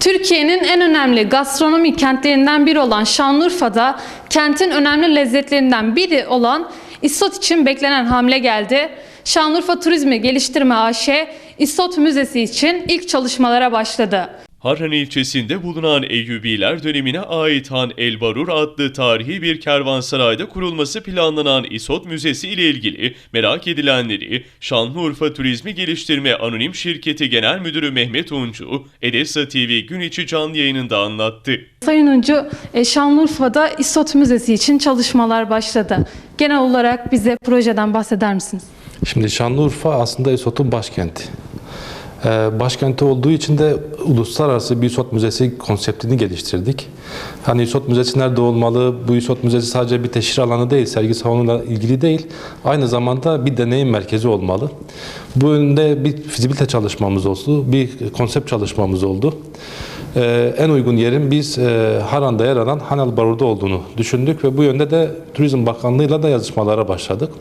Türkiye'nin en önemli gastronomi kentlerinden biri olan Şanlıurfa'da kentin önemli lezzetlerinden biri olan İsot için beklenen hamle geldi. Şanlıurfa Turizmi Geliştirme AŞ İsot Müzesi için ilk çalışmalara başladı. Harran ilçesinde bulunan Eyyubiler dönemine ait Han El Barur adlı tarihi bir kervansarayda kurulması planlanan İsot Müzesi ile ilgili merak edilenleri Şanlıurfa Turizmi Geliştirme Anonim Şirketi Genel Müdürü Mehmet Uncu, Edessa TV gün içi canlı yayınında anlattı. Sayın Uncu, e, Şanlıurfa'da İsot Müzesi için çalışmalar başladı. Genel olarak bize projeden bahseder misiniz? Şimdi Şanlıurfa aslında İSOT'un başkenti. Ee, başkenti olduğu için de uluslararası bir İSOT Müzesi konseptini geliştirdik. Hani İSOT Müzesi nerede olmalı? Bu İSOT Müzesi sadece bir teşhir alanı değil, sergi salonuyla ilgili değil. Aynı zamanda bir deneyim merkezi olmalı. Bu yönde bir fizibilite çalışmamız oldu, bir konsept çalışmamız oldu. Ee, en uygun yerin biz e, Haran'da yer alan Hanal Barur'da olduğunu düşündük ve bu yönde de Turizm Bakanlığı'yla da yazışmalara başladık.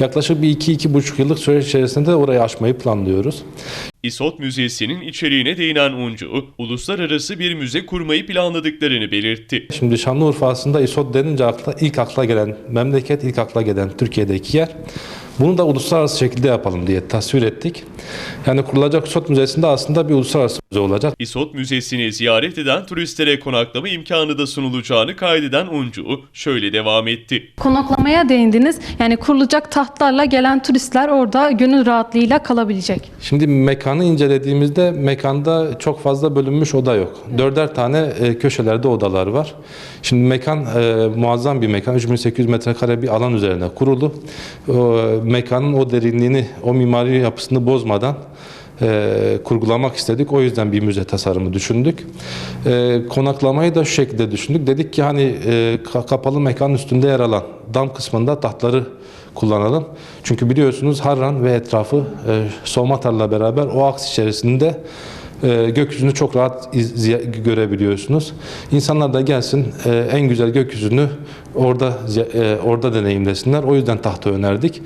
Yaklaşık bir iki, iki buçuk yıllık süreç içerisinde orayı aşmayı planlıyoruz. İsot Müzesi'nin içeriğine değinen Uncu, uluslararası bir müze kurmayı planladıklarını belirtti. Şimdi Şanlıurfa aslında İSOT denince akla, ilk akla gelen memleket, ilk akla gelen Türkiye'deki yer. Bunu da uluslararası şekilde yapalım diye tasvir ettik. Yani kurulacak İSOT Müzesi'nde aslında bir uluslararası müze olacak. İsot Müzesi'ni ziyaret eden turistlere konaklama imkanı da sunulacağını kaydeden Uncu şöyle devam etti. Konaklamaya değindiniz. Yani kurulacak tahtlarla gelen turistler orada gönül rahatlığıyla kalabilecek. Şimdi mekanı incelediğimizde mekanda çok fazla bölünmüş oda yok. Dörder tane e, köşelerde odalar var. Şimdi mekan e, muazzam bir mekan. 3800 metrekare bir alan üzerine kurulu. O, mekanın o derinliğini, o mimari yapısını bozmadan e, kurgulamak istedik. O yüzden bir müze tasarımı düşündük. E, konaklamayı da şu şekilde düşündük. Dedik ki hani e, ka- kapalı mekanın üstünde yer alan dam kısmında tahtları kullanalım. Çünkü biliyorsunuz Harran ve etrafı e, Somatar'la beraber o aks içerisinde e, gökyüzünü çok rahat iz- görebiliyorsunuz. İnsanlar da gelsin e, en güzel gökyüzünü orada e, orada deneyimlesinler. O yüzden tahta önerdik.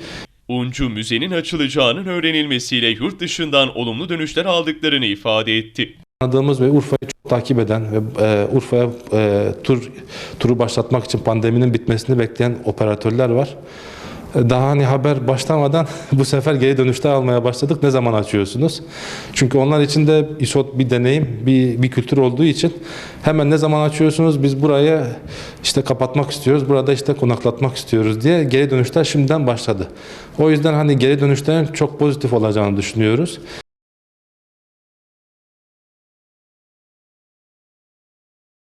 Uncu müzenin açılacağının öğrenilmesiyle yurt dışından olumlu dönüşler aldıklarını ifade etti. Tanıdığımız ve Urfa'yı çok takip eden ve e, Urfa'ya e, tur turu başlatmak için pandeminin bitmesini bekleyen operatörler var. Daha hani haber başlamadan bu sefer geri dönüşler almaya başladık. Ne zaman açıyorsunuz? Çünkü onlar için de İSOT bir deneyim, bir, bir kültür olduğu için hemen ne zaman açıyorsunuz? Biz burayı işte kapatmak istiyoruz, burada işte konaklatmak istiyoruz diye geri dönüşler şimdiden başladı. O yüzden hani geri dönüşlerin çok pozitif olacağını düşünüyoruz.